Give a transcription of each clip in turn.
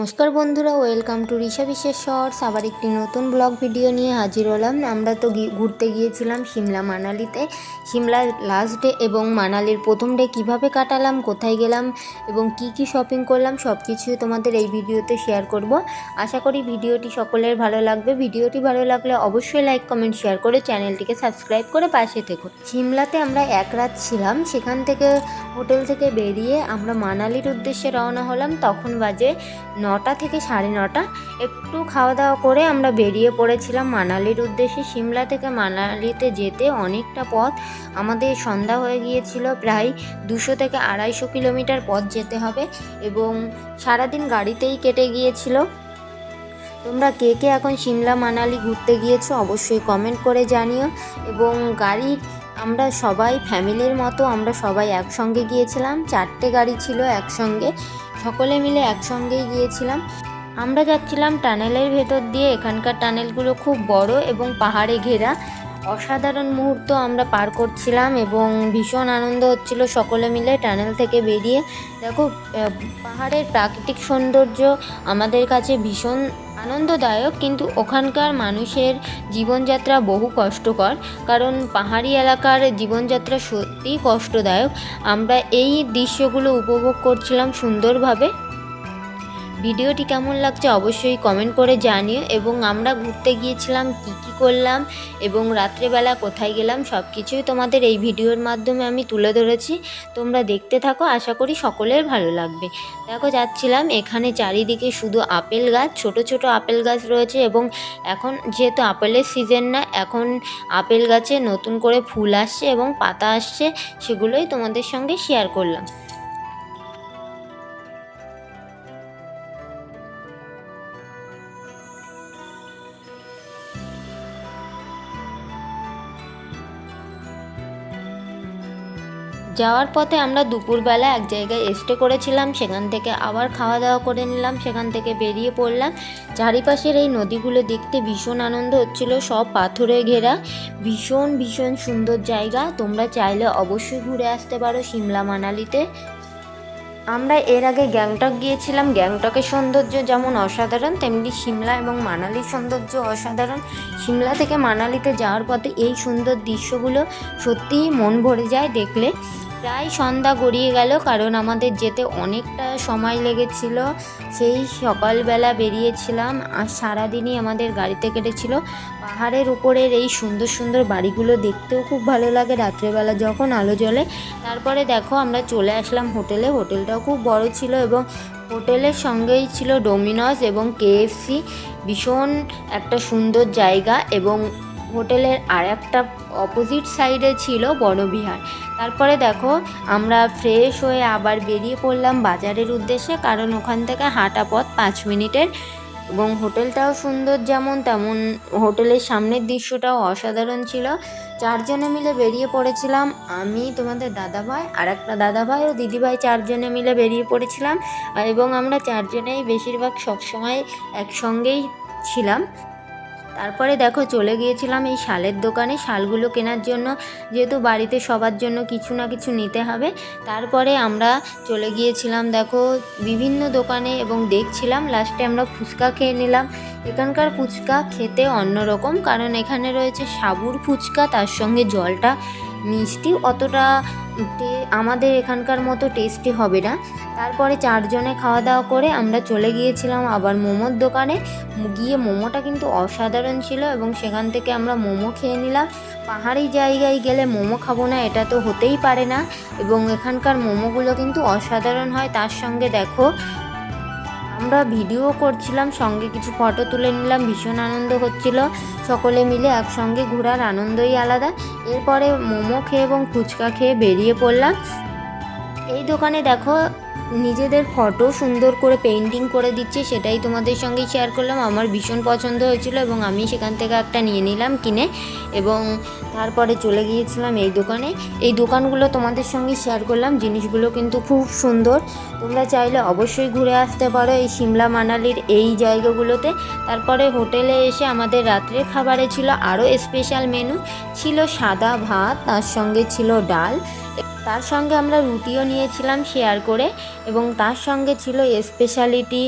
নমস্কার বন্ধুরা, welcome to Risha বিশেষ শর্টস আবার একটি নতুন ব্লগ ভিডিও নিয়ে হাজির হলাম। আমরা তো ঘুরতে গিয়েছিলাম সিমলা মানালিতে। সিমলার লাস্ট ডে এবং মানালির প্রথম ডে কীভাবে কাটালাম, কোথায় গেলাম এবং কি কি শপিং করলাম সব কিছুই তোমাদের এই ভিডিওতে শেয়ার করব। আশা করি ভিডিওটি সকলের ভালো লাগবে। ভিডিওটি ভালো লাগলে অবশ্যই লাইক কমেন্ট শেয়ার করে চ্যানেলটিকে সাবস্ক্রাইব করে পাশে থেকো। সিমলাতে আমরা এক রাত ছিলাম। সেখান থেকে হোটেল থেকে বেরিয়ে আমরা মানালির উদ্দেশ্যে রওনা হলাম। তখন বাজে নটা থেকে সাড়ে নটা, একটু খাওয়া দাওয়া করে আমরা বেরিয়ে পড়েছিলাম মানালির উদ্দেশ্যে। সিমলা থেকে মানালিতে যেতে অনেকটা পথ, আমাদের সন্ধ্যা হয়ে গিয়েছিল প্রায় দুশো থেকে আড়াইশো কিলোমিটার পথ যেতে হবে এবং সারাদিন গাড়িতেই কেটে গিয়েছিল। তোমরা কে কে এখন সিমলা মানালি ঘুরতে গিয়েছো অবশ্যই কমেন্ট করে জানিও এবং গাড়ির আমরা সবাই ফ্যামিলির মতো, আমরা সবাই একসঙ্গে গিয়েছিলাম। চারটে গাড়ি ছিল একসঙ্গে, সকলে মিলে একসঙ্গেই গিয়েছিলাম। আমরা যাচ্ছিলাম টানেলের ভেতর দিয়ে, এখানকার টানেলগুলো খুব বড় এবং পাহাড়ে ঘেরা। অসাধারণ মুহূর্ত আমরা পার করছিলাম এবং ভীষণ আনন্দ হচ্ছিল সকলে মিলে টানেল থেকে বেরিয়ে। দেখো পাহাড়ের প্রাকৃতিক সৌন্দর্য আমাদের কাছে ভীষণ আনন্দদায়ক, কিন্তু ওখানকার মানুষের জীবনযাত্রা বহু কষ্টকর, কারণ পাহাড়ি এলাকার জীবনযাত্রা সত্যিই কষ্টদায়ক। আমরা এই দৃশ্যগুলো উপভোগ করছিলাম সুন্দরভাবে। ভিডিওটি কেমন লাগছে অবশ্যই কমেন্ট করে জানিও এবং আমরা ঘুরতে গিয়েছিলাম, কি কি করলাম এবং রাত্রেবেলা কোথায় গেলাম সব কিছুই তোমাদের এই ভিডিওর মাধ্যমে আমি তুলে ধরেছি। তোমরা দেখতে থাকো, আশা করি সকলের ভালো লাগবে। দেখো, যাচ্ছিলাম এখানে চারিদিকে শুধু আপেল গাছ, ছোট ছোট আপেল গাছ রয়েছে এবং এখন যেহেতু আপেলের সিজন না, এখন আপেল গাছে নতুন করে ফুল আসছে এবং পাতা আসছে, সেগুলোই তোমাদের সঙ্গে শেয়ার করলাম। যাওয়ার পথে আমরা দুপুরবেলা এক জায়গায় স্টে করেছিলাম, সেখান থেকে আবার খাওয়া দাওয়া করে নিলাম, সেখান থেকে বেরিয়ে পড়লাম। চারিপাশের এই নদীগুলো দেখতে ভীষণ আনন্দ হচ্ছিল, সব পাথরে ঘেরা। ভীষণ ভীষণ সুন্দর জায়গা, তোমরা চাইলে অবশ্যই ঘুরে আসতে পারো সিমলা মানালিতে। আমরা এর আগে গ্যাংটক গিয়েছিলাম, গ্যাংটকের সৌন্দর্য যেমন অসাধারণ, তেমনি সিমলা এবং মানালির সৌন্দর্য অসাধারণ। সিমলা থেকে মানালিতে যাওয়ার পথে এই সুন্দর দৃশ্যগুলো সত্যিই মন ভরে যায় দেখলে। প্রায় সন্ধ্যা গড়িয়ে গেল, কারণ আমাদের যেতে অনেকটা সময় লেগেছিল। সেই সকালবেলা বেরিয়েছিলাম, আর সারাদিনই আমাদের গাড়িতে কেটেছিল। পাহাড়ের উপরের এই সুন্দর সুন্দর বাড়িগুলো দেখতেও খুব ভালো লাগে রাত্রেবেলা যখন আলো জ্বলে। তারপরে দেখো আমরা চলে আসলাম হোটেলে। হোটেলটাও খুব বড় ছিল এবং হোটেলের সঙ্গেই ছিল ডোমিনোস এবং কেএফসি ভীষণ একটা সুন্দর জায়গা এবং হোটেলের আর একটা অপোজিট সাইডে ছিল বনবিহার। তারপরে দেখো, আমরা ফ্রেশ হয়ে আবার বেরিয়ে পড়লাম বাজারের উদ্দেশ্যে, কারণ ওখান থেকে হাঁটা পথ পাঁচ মিনিটের। এবং হোটেলটাও সুন্দর যেমন তেমন হোটেলের সামনের দৃশ্যটাও অসাধারণ ছিল। চারজনে মিলে বেরিয়ে পড়েছিলাম। আমি, তোমাদের দাদাভাই আর একটা দাদাভাই ও দিদিভাই চারজনে মিলে বেরিয়ে পড়েছিলাম। এবং আমরা চারজনেই বেশিরভাগ সবসময় একসঙ্গেই ছিলাম। তারপরে দেখো চলে গিয়েছিলাম এই শালের দোকানে, শালগুলো কেনার জন্য যেহেতু বাড়িতে সবার জন্য কিছু না কিছু নিতে হবে, তারপরে আমরা চলে গিয়েছিলাম দেখো বিভিন্ন দোকানে এবং দেখছিলাম লাস্টে আমরা ফুচকা খেয়ে নিলাম। এখানকার ফুচকা খেতে অন্যরকম, কারণ এখানে রয়েছে সাবুর ফুচকা, তার সঙ্গে জলটা মিষ্টি অতটা আমাদের এখানকার মতো টেস্টি হবে না। তারপরে চারজনে খাওয়া দাওয়া করে আমরা চলে গিয়েছিলাম আবার মোমোর দোকানে। গিয়ে মোমোটা কিন্তু অসাধারণ ছিল এবং সেখান থেকে আমরা মোমো খেয়ে নিলাম। পাহাড়ি জায়গায় গেলে মোমো খাব না, এটা তো হতেই পারে না। এবং এখানকার মোমোগুলো কিন্তু অসাধারণ হয়। তার সঙ্গে দেখো আমরা ভিডিও করছিলাম, সঙ্গে কিছু ফটো তুলে নিলাম, ভীষণ আনন্দ হচ্ছিল। সকলে মিলে একসঙ্গে ঘোরার আনন্দই আলাদা। এরপরে মোমো খেয়ে এবং ফুচকা খেয়ে বেরিয়ে পড়লাম। এই দোকানে দেখো, নিজেদের ফটো সুন্দর করে পেন্টিং করে দিচ্ছে, সেটাই তোমাদের সঙ্গে শেয়ার করলাম। আমার ভীষণ পছন্দ হয়েছিল এবং আমি সেখান থেকে একটা নিয়ে নিলাম কিনে। এবং তারপরে চলে গিয়েছিলাম এই দোকানে। এই দোকানগুলো তোমাদের সঙ্গে শেয়ার করলাম। জিনিসগুলো কিন্তু খুব সুন্দর। তোমরা চাইলে অবশ্যই ঘুরে আসতে পারো এই সিমলা মানালির এই জায়গাগুলোতে। তারপরে হোটেলে এসে আমাদের রাত্রের খাবারে ছিল আরও স্পেশাল মেনু ছিল সাদা ভাত, তার সঙ্গে ছিল ডাল। তার সঙ্গে আমরা রুটিও নিয়েছিলাম শেয়ার করে। এবং তার সঙ্গে ছিল স্পেশালিটি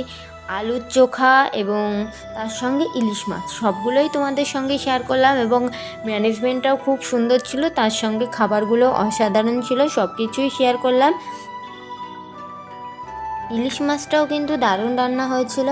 আলুর চোখা এবং তার সঙ্গে ইলিশ মাছ। সবগুলোই তোমাদের সঙ্গে শেয়ার করলাম এবং ম্যানেজমেন্টটাও খুব সুন্দর ছিল, তার সঙ্গে খাবারগুলো অসাধারণ ছিল সব কিছুই শেয়ার করলাম। ইলিশ মাছটাও কিন্তু দারুণ রান্না হয়েছিল।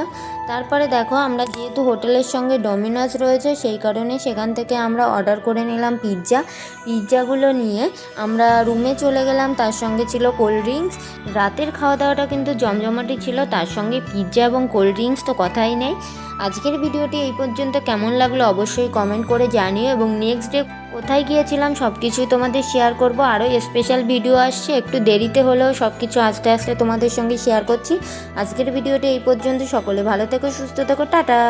তারপরে দেখো, আমরা যেহেতু হোটেলের সঙ্গে ডমিনোজ রয়েছে, সেই কারণে সেখান থেকে আমরা অর্ডার করে নিলাম পিৎজা। পিৎজাগুলো নিয়ে আমরা রুমে চলে গেলাম, তার সঙ্গে ছিল কোল্ড ড্রিঙ্কস। রাতের খাওয়া দাওয়াটা কিন্তু জমজমাটি ছিল, তার সঙ্গে পিৎজা এবং কোল্ড ড্রিঙ্কস তো কথাই নেই। আজকের ভিডিওটি এই পর্যন্ত। কেমন লাগল অবশ্যই কমেন্ট করে জানিও এবং নেক্সট ডে কোথায় গিয়েছিলাম সব কিছুই তোমাদের শেয়ার করব। আরও স্পেশাল ভিডিও আসছে, একটু দেরিতে হলেও সব কিছু আস্তে আস্তে তোমাদের সঙ্গে শেয়ার করছি। আজকের ভিডিওটি এই পর্যন্ত। সকলে ভালো থেকো, সুস্থ থেকো, টাটা!